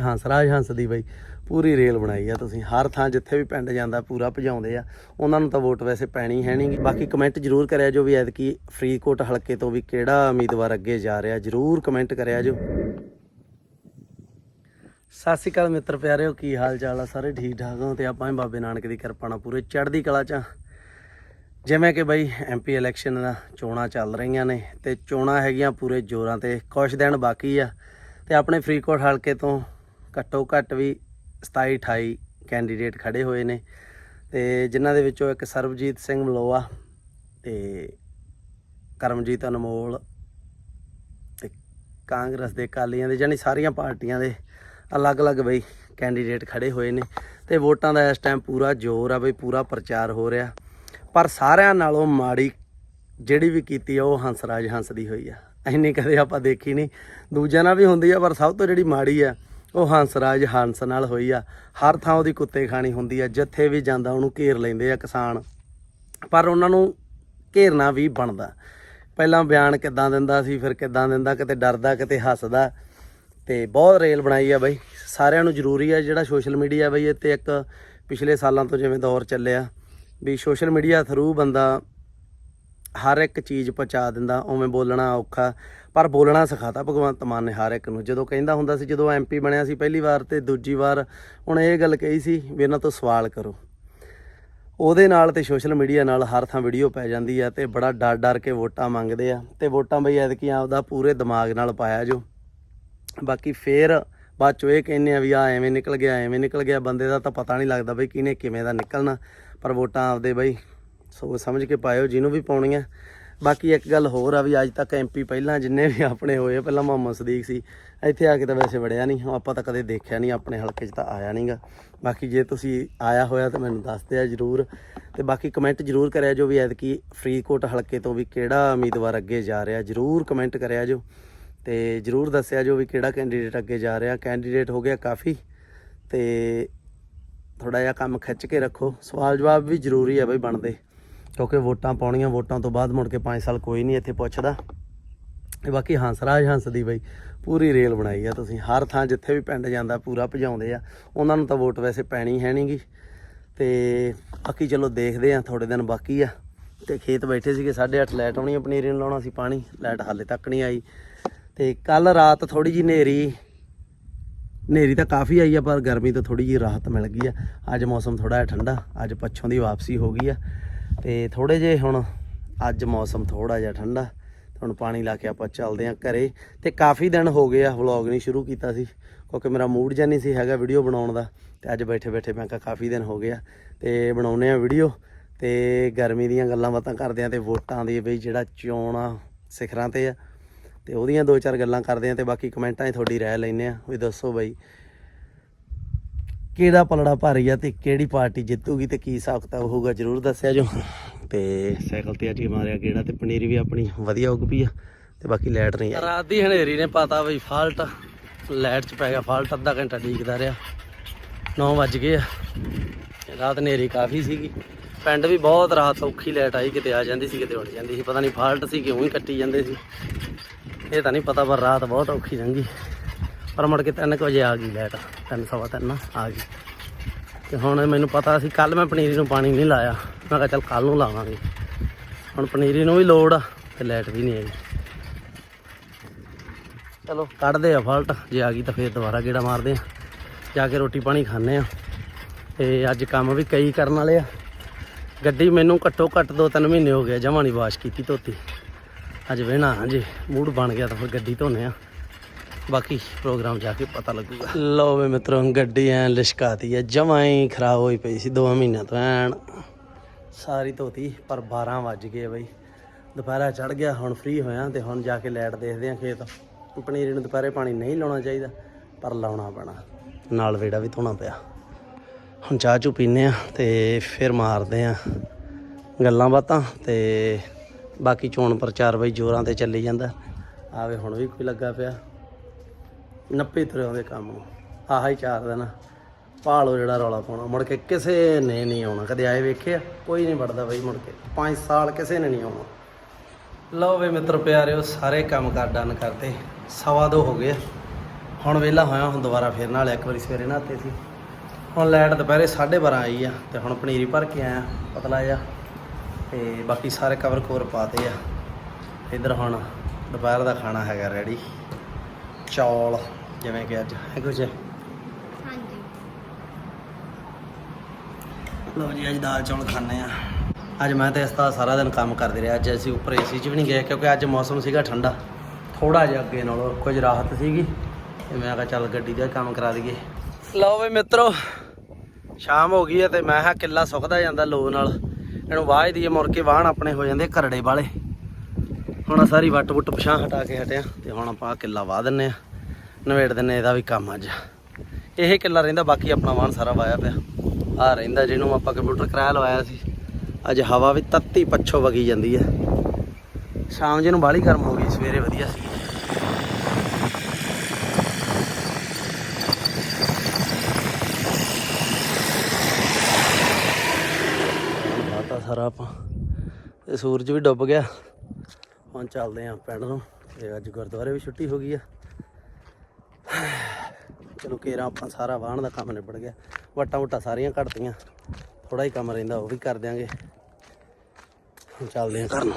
ਹੰਸਰਾਜ ਹੰਸ ਦੀ ਬਈ। ਪੂਰੀ ਰੇਲ ਬਣਾਈ ਆ ਤੁਸੀਂ। ਹਰ ਥਾਂ ਜਿੱਥੇ ਵੀ ਪਿੰਡ ਜਾਂਦਾ, ਪੂਰਾ ਭਜਾਉਂਦੇ ਆ। ਉਹਨਾਂ ਨੂੰ ਤਾਂ ਵੋਟ ਵੈਸੇ ਪੈਣੀ ਹੈ ਨਹੀਂ। ਬਾਕੀ ਕਮੈਂਟ ਜਰੂਰ ਕਰਿਆ ਜੋ ਵੀ ਐਤਕੀ ਫਰੀਦਕੋਟ ਹਲਕੇ ਤੋਂ ਵੀ ਕਿਹੜਾ ਉਮੀਦਵਾਰ ਅੱਗੇ ਜਾ ਰਿਹਾ, ਜਰੂਰ ਕਮੈਂਟ ਕਰਿਆ ਜੋ। ਸਤਿ ਸ਼੍ਰੀ ਅਕਾਲ ਮਿੱਤਰ ਪਿਆਰਿਓ, ਕੀ ਹਾਲ ਚਾਲ ਆ? ਸਾਰੇ ਠੀਕ ਠਾਕ ਹੋ ਤੇ ਆਪਾਂ ਵੀ ਬਾਬੇ ਨਾਨਕ ਦੀ ਕਿਰਪਾ ਨਾਲ ਪੂਰੇ ਚੜ੍ਹਦੀ ਕਲਾ ਚ ਆ। ਜਿਵੇਂ ਕਿ ਬਈ ਐਮਪੀ ਇਲੈਕਸ਼ਨ ਦਾ ਚੋਣਾਂ ਚੱਲ ਰਹੀਆਂ ਨੇ ਤੇ ਚੋਣਾਂ ਹੈਗੀਆਂ ਪੂਰੇ ਜ਼ੋਰਾਂ ਤੇ। ਕੁਝ ਦਿਨ ਬਾਕੀ ਆ ਤੇ ਆਪਣੇ ਫਰੀਦਕੋਟ ਹਲਕੇ ਤੋਂ ਘੱਟੋ ਘੱਟ ਵੀ 27 28 ਕੈਂਡੀਡੇਟ ਖੜੇ ਹੋਏ ਨੇ। ਤੇ ਜਿਨ੍ਹਾਂ ਦੇ ਵਿੱਚੋਂ ਇੱਕ ਸਰਬਜੀਤ ਸਿੰਘ ਮਲੋਆ ਤੇ ਕਰਮਜੀਤ ਅਨਮੋਲ ਤੇ ਕਾਂਗਰਸ ਦੇ ਕਾਲੀਆਂ ਦੇ ਜਾਨੀ ਸਾਰੀਆਂ ਪਾਰਟੀਆਂ ਦੇ ਅਲੱਗ-ਅਲੱਗ ਬਈ ਕੈਂਡੀਡੇਟ ਖੜੇ ਹੋਏ ਨੇ। ਤੇ ਵੋਟਾਂ ਦਾ ਇਸ ਟਾਈਮ ਪੂਰਾ ਜ਼ੋਰ ਆ ਬਈ, ਪੂਰਾ ਪ੍ਰਚਾਰ ਹੋ ਰਿਹਾ। ਪਰ ਸਾਰਿਆਂ ਨਾਲੋਂ ਮਾੜੀ ਜਿਹੜੀ ਵੀ ਕੀਤੀ ਆ, ਉਹ ਹੰਸਰਾਜ ਹੰਸ ਦੀ ਹੋਈ ਆ। ਇੰਨੀ ਕਦੇ ਆਪਾਂ ਦੇਖੀ ਨਹੀਂ। ਦੂਜਿਆਂ ਨਾਲ ਵੀ ਹੁੰਦੀ ਆ, ਪਰ ਸਭ ਤੋਂ ਜਿਹੜੀ ਮਾੜੀ ਆ ਉਹ ਹੰਸਰਾਜ ਹੰਸ ਨਾਲ ਹੋਈ ਆ। ਹਰ ਥਾਂ ਉਹਦੀ ਕੁੱਤੇ ਖਾਣੀ ਹੁੰਦੀ ਆ, ਜਿੱਥੇ ਵੀ ਜਾਂਦਾ ਉਹਨੂੰ ਘੇਰ ਲੈਂਦੇ ਆ ਕਿਸਾਨ। ਪਰ ਉਹਨਾਂ ਨੂੰ ਘੇਰਨਾ ਵੀ ਬਣਦਾ। ਪਹਿਲਾਂ ਬਿਆਨ ਕਿੱਦਾਂ ਦਿੰਦਾ ਸੀ, ਫਿਰ ਕਿੱਦਾਂ ਦਿੰਦਾ, ਕਿਤੇ ਡਰਦਾ, ਕਿਤੇ ਹੱਸਦਾ। ਤੇ ਬਹੁਤ ਰੇਲ ਬਣਾਈ ਆ ਬਾਈ। ਸਾਰਿਆਂ ਨੂੰ ਜ਼ਰੂਰੀ ਆ ਜਿਹੜਾ ਸੋਸ਼ਲ ਮੀਡੀਆ ਬਈ ਇੱਥੇ ਇੱਕ ਪਿਛਲੇ ਸਾਲਾਂ ਤੋਂ ਜਿਵੇਂ ਦੌਰ ਚੱਲਿਆ, ਵੀ ਸੋਸ਼ਲ ਮੀਡੀਆ ਥਰੂ ਬੰਦਾ ਹਰ ਇੱਕ ਚੀਜ਼ ਪਹੁੰਚਾ ਦਿੰਦਾ, ਉਵੇਂ ਬੋਲਣਾ ਔਖਾ, ਪਰ ਬੋਲਣਾ ਸਿਖਾਤਾ ਭਗਵੰਤ ਮਾਨ ਨੇ ਹਰ ਇੱਕ ਨੂੰ। ਜਦੋਂ ਕਹਿੰਦਾ ਹੁੰਦਾ ਸੀ, ਜਦੋਂ ਐਮਪੀ ਬਣਿਆ ਸੀ ਪਹਿਲੀ ਵਾਰ ਤੇ ਦੂਜੀ ਵਾਰ, ਹੁਣ ਇਹ ਗੱਲ ਕਹੀ ਸੀ ਵੀ ਇਹਨਾਂ ਤੋਂ ਸਵਾਲ ਕਰੋ। ਉਹਦੇ ਨਾਲ ਤੇ ਸੋਸ਼ਲ ਮੀਡੀਆ ਨਾਲ ਹਰ ਥਾਂ ਵੀਡੀਓ ਪੈ ਜਾਂਦੀ ਆ ਤੇ ਬੜਾ ਡਰ ਡਰ ਕੇ ਵੋਟਾਂ ਮੰਗਦੇ ਆ। ਤੇ ਵੋਟਾਂ ਬਈ ਐਤਕੀ ਆਪਦਾ ਪੂਰੇ ਦਿਮਾਗ ਨਾਲ ਪਾਇਆ ਜੋ। ਬਾਕੀ ਫੇਰ ਬਾਅਦ ਚੋਂ ਇਹ ਕਹਿੰਦੇ ਆ ਵੀ ਆ ਐਵੇਂ ਨਿਕਲ ਗਿਆ, ਐਵੇਂ ਨਿਕਲ ਗਿਆ, ਬੰਦੇ ਦਾ ਤਾਂ ਪਤਾ ਨਹੀਂ ਲੱਗਦਾ ਬਈ ਕਿਹਨੇ ਕਿਵੇਂ ਦਾ ਨਿਕਲਣਾ। ਪਰ ਵੋਟਾਂ ਆਪਦੇ ਬਈ ਸੋਚ ਸਮਝ ਕੇ ਪਾਇਓ, ਜਿਹਨੂੰ ਵੀ ਪਾਉਣੀਆਂ ਬਾਕੀ ਇੱਕ ਗੱਲ ਹੋਰ ਆ ਵੀ ਅੱਜ ਤੱਕ ਐਮਪੀ ਪਹਿਲਾਂ ਜਿੰਨੇ ਵੀ ਆਪਣੇ ਹੋਏ ਪਹਿਲਾਂ ਮੁਹੰਮਦ ਸਦੀਕ ਸੀ। ਇੱਥੇ ਆ ਕੇ ਤਾਂ ਵੈਸੇ ਵੜਿਆ ਨਹੀਂ ਆਪਾਂ ਤਾਂ ਕਦੇ ਦੇਖਿਆ ਨਹੀਂ, ਆਪਣੇ ਹਲਕੇ 'ਚ ਤਾਂ ਆਇਆ ਨਹੀਂਗਾ ਬਾਕੀ ਜੇ ਤੁਸੀਂ ਆਇਆ ਹੋਇਆ ਤਾਂ ਮੈਨੂੰ ਦੱਸ ਦਿਆ ਜਰੂਰ। ਤੇ ਬਾਕੀ ਕਮੈਂਟ ਜਰੂਰ ਕਰਿਆ ਜੋ ਵੀ ਐਤਕੀ ਫਰੀਦਕੋਟ ਹਲਕੇ ਤੋਂ ਵੀ ਕਿਹੜਾ ਉਮੀਦਵਾਰ ਅੱਗੇ ਜਾ ਰਿਹਾ, ਜਰੂਰ ਕਮੈਂਟ ਕਰਿਆ ਜੋ। ਤੇ ਜਰੂਰ ਦੱਸਿਆ ਜੋ ਵੀ ਕਿਹੜਾ ਕੈਂਡੀਡੇਟ ਅੱਗੇ ਜਾ ਰਿਹਾ। ਕੈਂਡੀਡੇਟ ਹੋ ਗਿਆ ਕਾਫੀ। ਤੇ ਥੋੜਾ ਜਿਹਾ ਕੰਮ ਖਿੱਚ ਕੇ ਰੱਖੋ। ਸਵਾਲ ਜਵਾਬ ਵੀ ਜ਼ਰੂਰੀ ਹੈ ਬਈ ਬਣਦੇ। ਕਿਉਂਕਿ ਵੋਟਾਂ ਪਾਉਣੀਆਂ, ਵੋਟਾਂ ਤੋਂ ਬਾਅਦ ਮੁੜ ਕੇ 5 ਸਾਲ ਕੋਈ ਨਹੀਂ ਇੱਥੇ ਪੁੱਛਦਾ। ਤੇ ਬਾਕੀ ਹੰਸਰਾਜ ਹੰਸ ਦੀ ਬਈ ਪੂਰੀ ਰੇਲ ਬਣਾਈ ਆ ਤੁਸੀਂ। ਹਰ ਥਾਂ ਜਿੱਥੇ ਵੀ ਪਿੰਡ ਜਾਂਦਾ, ਪੂਰਾ ਭਜਾਉਂਦੇ ਆ। ਉਹਨਾਂ ਨੂੰ ਤਾਂ ਵੋਟ ਵੈਸੇ ਪੈਣੀ ਹੈ ਨਹੀਂਗੀ ਤੇ ਬਾਕੀ ਚਲੋ ਦੇਖਦੇ ਆ ਥੋੜੇ ਦਿਨ ਬਾਕੀ ਆ। ਤੇ ਖੇਤ ਬੈਠੇ ਸੀਗੇ 8:30 ਲਾਈਟ ਆਉਣੀ ਪਨੀਰੀ ਨੂੰ ਲਾਉਣਾ ਸੀ ਪਾਣੀ। ਲਾਈਟ ਹਾਲੇ ਤੱਕ ਨਹੀਂ ਆਈ। ਤੇ ਕੱਲ ਰਾਤ ਥੋੜੀ ਜੀ ਹਨੇਰੀ ਹਨੇਰੀ ਤਾਂ ਕਾਫੀ ਆਈ ਆ, ਪਰ ਗਰਮੀ ਤੋਂ ਥੋੜੀ ਜੀ ਰਾਹਤ ਮਿਲ ਗਈ ਆ। ਅੱਜ ਮੌਸਮ ਥੋੜਾ ਜਿਹਾ ਠੰਡਾ, ਅੱਜ ਪੱਛੋਂ ਦੀ ਵਾਪਸੀ ਹੋ ਗਈ ਆ। ਤੇ ਥੋੜੇ ਜੇ ਹੁਣ ਅੱਜ ਮੌਸਮ ਥੋੜਾ ਜਿਹਾ ਠੰਡਾ, ਤੇ ਹੁਣ ਪਾਣੀ ਲਾ ਕੇ ਆਪਾਂ ਚੱਲਦੇ ਆਂ ਘਰੇ। ਤੇ ਕਾਫੀ ਦਿਨ ਹੋ ਗਏ ਆ ਵਲੌਗ ਨਹੀਂ ਸ਼ੁਰੂ ਕੀਤਾ ਸੀ, ਕਿਉਂਕਿ ਮੇਰਾ ਮੂਡ ਜਿਹਾ ਨਹੀਂ ਸੀ ਹੈਗਾ ਵੀਡੀਓ ਬਣਾਉਣ ਦਾ। ਤੇ ਅੱਜ ਬੈਠੇ ਬੈਠੇ ਮੈਂ ਕਿਹਾ ਕਾਫੀ ਦਿਨ ਹੋ ਗਏ ਆ, ਤੇ ਬਣਾਉਨੇ ਆ ਵੀਡੀਓ ਤੇ ਗਰਮੀ ਦੀਆਂ ਗੱਲਾਂ ਬਾਤਾਂ ਕਰਦੇ ਆ ਤੇ ਵੋਟਾਂ ਦੀ ਬਈ ਜਿਹੜਾ ਚੋਣ ਆ ਸਿਖਰਾਂ ਤੇ ਆ, ਤੇ ਉਹਦੀਆਂ ਦੋ ਚਾਰ ਗੱਲਾਂ ਕਰਦੇ ਆ ਤੇ ਬਾਕੀ ਕਮੈਂਟਾਂ 'ਚ ਤੁਹਾਡੀ ਰਾਏ ਲੈਨੇ ਆ ਵੀ ਦੱਸੋ ਬਈ ਕਿਹੜਾ ਪਲੜਾ ਭਾਰੀ ਆ ਤੇ ਕਿਹੜੀ ਪਾਰਟੀ ਜਿੱਤੂਗੀ ਤੇ ਕੀ ਹਿਸਾਬ ਕਿਤਾਬ ਹੋਊਗਾ, ਜਰੂਰ ਦੱਸਿਆ ਜੋ। ਤੇ ਸਾਈਕਲ ਤੇ ਅੱਜ ਮਾਰਿਆ ਕਿਹੜਾ ਤੇ ਪਨੀਰੀ ਵੀ ਆਪਣੀ ਵਧੀਆ ਉੱਗ ਪਈ ਆ ਤੇ ਬਾਕੀ ਲਾਈਟ ਨਹੀਂ ਆਈ। ਰਾਤ ਦੀ ਹਨੇਰੀ ਨੇ ਪਤਾ ਬਈ ਫਾਲਟ। ਲਾਈਟ 'ਚ ਪੈ ਗਿਆ ਫਾਲਟ, ਅੱਧਾ ਘੰਟਾ ਡੀਕਦਾ ਰਿਹਾ। 9 ਵੱਜ ਗਏ ਆ। ਰਾਤ ਹਨੇਰੀ ਕਾਫੀ ਸੀਗੀ। ਪਿੰਡ ਵੀ ਬਹੁਤ ਰਾਤ ਔਖੀ ਲਾਈਟ ਆਈ, ਕਿਤੇ ਆ ਜਾਂਦੀ ਸੀ, ਕਿਤੇ ਉੱਡ ਜਾਂਦੀ ਸੀ। ਪਤਾ ਨਹੀਂ ਫਾਲਟ ਸੀ ਕਿਉਂ ਹੀ ਕੱਟੀ ਜਾਂਦੇ ਸੀ। ਇਹ ਤਾਂ ਨਹੀਂ ਪਤਾ, ਪਰ ਰਾਤ ਬਹੁਤ ਔਖੀ ਲੰਘੀ। ਪਰ ਮੁੜ ਕੇ 3 ਵਜੇ ਆ ਗਈ ਲਾਈਟ। ਤਿੰਨ ਸਵਾ ਤਿੰਨ ਆ ਗਈ। ਤੇ ਹੁਣ ਮੈਨੂੰ ਪਤਾ ਸੀ ਕੱਲ ਮੈਂ ਪਨੀਰੀ ਨੂੰ ਪਾਣੀ ਨਹੀਂ ਲਾਇਆ। ਮੈਂ ਕਿਹਾ ਚੱਲ ਕੱਲ ਨੂੰ ਲਾਵਾਂਗੇ। ਹੁਣ ਪਨੀਰੀ ਨੂੰ ਵੀ ਲੋੜ ਆ ਤੇ ਲਾਈਟ ਵੀ ਨਹੀਂ ਆਈ। ਚਲੋ, ਕੱਢਦੇ ਆ ਫਾਲਟ ਜੇ ਆ ਗਈ ਤਾਂ ਫੇਰ ਦੁਬਾਰਾ ਗੇੜਾ ਮਾਰਦੇ ਆ। ਜਾ ਕੇ ਰੋਟੀ ਪਾਣੀ ਖਾਣੇ ਆ। ਤੇ ਅੱਜ ਕੰਮ ਵੀ ਕਈ ਕਰਨ ਵਾਲੇ ਆ। ਗੱਡੀ ਮੈਨੂੰ ਘੱਟੋ ਘੱਟ 2-3 ਮਹੀਨੇ ਹੋ ਗਏ ਜਮਾਂ ਨਹੀਂ ਵਾਸ਼ ਕੀਤੀ ਧੋਤੀ। ਅੱਜ ਵੇਣਾ ਹਾਂਜੀ ਮੂਡ ਬਣ ਗਿਆ ਤਾਂ ਫਿਰ ਗੱਡੀ ਧੋਨੇ ਆ। ਬਾਕੀ ਪ੍ਰੋਗਰਾਮ ਜਾ ਕੇ ਪਤਾ ਲੱਗੂਗਾ। ਲਓ ਵੇ ਮਿੱਤਰੋ, ਗੱਡੀ ਐ ਲਿਸ਼ਕਾਤੀ ਐ ਜਮਾਂ ਹੀ ਖਰਾਬ ਹੋਈ ਪਈ ਸੀ 2 ਮਹੀਨਿਆਂ ਤੋਂ ਐਨ। ਸਾਰੀ ਧੋਤੀ, ਪਰ 12 ਵੱਜ ਗਏ ਬਈ। ਦੁਪਹਿਰਾ ਚੜ ਗਿਆ, ਹੁਣ ਫ੍ਰੀ ਹੋਇਆ ਤੇ ਹੁਣ ਜਾ ਕੇ ਲਾਈਟ ਦੇਖਦੇ ਆ ਖੇਤ। ਪਨੀਰੀ ਨੂੰ ਦੁਪਹਿਰੇ ਪਾਣੀ ਨਹੀਂ ਲਾਉਣਾ ਚਾਹੀਦਾ, ਪਰ ਲਾਉਣਾ ਪੈਣਾ। ਨਾਲ ਵੇੜਾ ਵੀ ਧੋਣਾ ਪਿਆ। ਹੁਣ ਚਾਹ ਚੂ ਪੀਨੇ ਆ ਤੇ ਫਿਰ ਮਾਰਦੇ ਆ ਗੱਲਾਂ ਬਾਤਾਂ ਤੇ ਬਾਕੀ ਚੋਣ ਪ੍ਰਚਾਰ ਬਈ ਜ਼ੋਰਾਂ ਤੇ ਚੱਲੀ ਜਾਂਦਾ। ਆਵੇ ਹੁਣ ਵੀ ਕੋਈ ਲੱਗਾ ਪਿਆ। 90 ਤੁਰਿਆਂ ਦੇ ਕੰਮ ਨੂੰ। ਆਹ ਹੀ ਚਾਰ ਦਿਨ। ਭਾਲੋ ਜਿਹੜਾ ਰੌਲਾ ਪਾਉਣਾ। ਮੁੜ ਕੇ ਕਿਸੇ ਨੇ ਨਹੀਂ ਆਉਣਾ। ਕਦੇ ਆਏ ਵੇਖਿਆ ਕੋਈ ਨਹੀਂ ਵੜਦਾ ਬਈ ਮੁੜ ਕੇ। 5 ਸਾਲ ਕਿਸੇ ਨੇ ਨਹੀਂ ਆਉਣਾ। ਲਓ ਵੇ ਮਿੱਤਰ ਪਿਆਰਿਓ, ਸਾਰੇ ਕੰਮ ਕਰ ਡਨ ਕਰਦੇ। ਸਵਾ ਦੋ ਹੋ ਗਏ ਆ। ਹੁਣ ਵਿਹਲਾ ਹੋਇਆ, ਹੁਣ ਦੁਬਾਰਾ ਫੇਰ ਨਾਲ ਇੱਕ ਵਾਰੀ ਸਵੇਰੇ ਨਹਾਤੇ ਸੀ। ਹੁਣ ਲਾਈਟ ਦੁਪਹਿਰੇ 12:30 ਆਈ ਆ ਤੇ ਹੁਣ ਪਨੀਰੀ ਭਰ ਕੇ ਆਇਆ, ਪਤਲਾ ਜਿਹਾ। ਤੇ ਬਾਕੀ ਸਾਰੇ ਕਵਰ ਕਵਰ ਪਾਤੇ ਆ। ਇੱਧਰ ਹੁਣ ਦੁਪਹਿਰ ਦਾ ਖਾਣਾ ਹੈਗਾ ਰੈਡੀ। ਚੌਲ। ਜਿਵੇਂ ਕਿ ਅੱਜ ਹੈ ਕੁਝ ਹਾਂਜੀ। ਲਓ ਜੀ ਅੱਜ ਦਾਲ ਚੌਲ ਖਾਣੇ ਆ ਅੱਜ ਮੈਂ ਤੇ ਇਸ ਤਰ੍ਹਾਂ ਸਾਰਾ ਦਿਨ ਕੰਮ ਕਰਦੇ ਰਿਹਾ। ਅੱਜ ਅਸੀਂ ਉੱਪਰ ਏਸੀ 'ਚ ਵੀ ਨਹੀਂ ਗਏ ਕਿਉਂਕਿ ਅੱਜ ਮੌਸਮ ਸੀਗਾ ਠੰਡਾ। ਥੋੜਾ ਜਿਹਾ ਅੱਗੇ ਨਾਲੋਂ ਕੁਝ ਰਾਹਤ ਸੀਗੀ। ਤੇ ਮੈਂ ਕਿਹਾ ਚੱਲ ਗੱਡੀ ਦਾ ਕੰਮ ਕਰਾ ਦਈਏ। ਲਓ ਵੀ ਮਿੱਤਰੋ ਸ਼ਾਮ ਹੋ ਗਈ ਹੈ ਤੇ ਮੈਂ ਕਿਹਾ ਕਿੱਲਾ ਸੁੱਕਦਾ ਜਾਂਦਾ ਲੋ ਨਾਲ। ਇਹਨੂੰ ਵਾਹ ਦੀਏ ਮੁੜ ਕੇ ਵਾਹਣ ਆਪਣੇ ਹੋ ਜਾਂਦੇ ਕਰੜੇ ਵਾਲੇ। ਹੁਣ ਸਾਰੀ ਵੱਟ ਵੁੱਟ ਪਛਾਂ ਹਟਾ ਕੇ ਹਟਿਆ। ਤੇ ਹੁਣ ਆਪਾਂ ਕਿੱਲਾ ਵਾਹ ਦਿੰਨੇ ਆ ਨਵੇੜ ਦਿੰਨੇ ਇਹਦਾ ਵੀ ਕੰਮ ਅੱਜ। ਇਹ ਕਿੱਲਾ ਰਹਿੰਦਾ, ਬਾਕੀ ਆਪਣਾ ਵਾਹਣ ਸਾਰਾ ਵਾਇਆ ਪਿਆ। ਆ ਰਹਿੰਦਾ ਜਿਹਨੂੰ ਆਪਾਂ ਕੰਪਿਊਟਰ ਕਰਾਇਆ, ਲਵਾਇਆ ਸੀ। ਅੱਜ ਹਵਾ ਵੀ ਤੱਤੀ ਪੱਛੋ ਵਗੀ ਜਾਂਦੀ ਹੈ ਸ਼ਾਮ ਜੇ ਨੂੰ ਬਾਹਲੀ ਗਰਮ ਹੋ ਗਈ, ਸਵੇਰੇ ਵਧੀਆ ਸੀ। ਲਾਤਾ ਸਾਰਾ ਆਪਾਂ। ਤੇ ਸੂਰਜ ਵੀ ਡੁੱਬ ਗਿਆ। ਹੁਣ ਚੱਲਦੇ ਆਂ ਪਿੰਡ ਨੂੰ। ਤੇ ਅੱਜ ਗੁਰਦੁਆਰੇ ਵੀ ਛੁੱਟੀ ਹੋ ਗਈ ਆ। ਚਲੋ ਕੇਰਾ ਆਪਾਂ ਸਾਰਾ ਵਾਹਣ ਦਾ ਕੰਮ ਨਿਬੜ ਗਿਆ। ਵਟਾਂ ਵਟਾਂ ਸਾਰੀਆਂ ਕੱਢਤੀਆਂ। ਥੋੜਾ ਹੀ ਕੰਮ ਰਹਿੰਦਾ, ਉਹ ਵੀ ਕਰ ਦਿਆਂਗੇ। ਚੱਲਦੇ ਆਂ ਘਰ ਨੂੰ।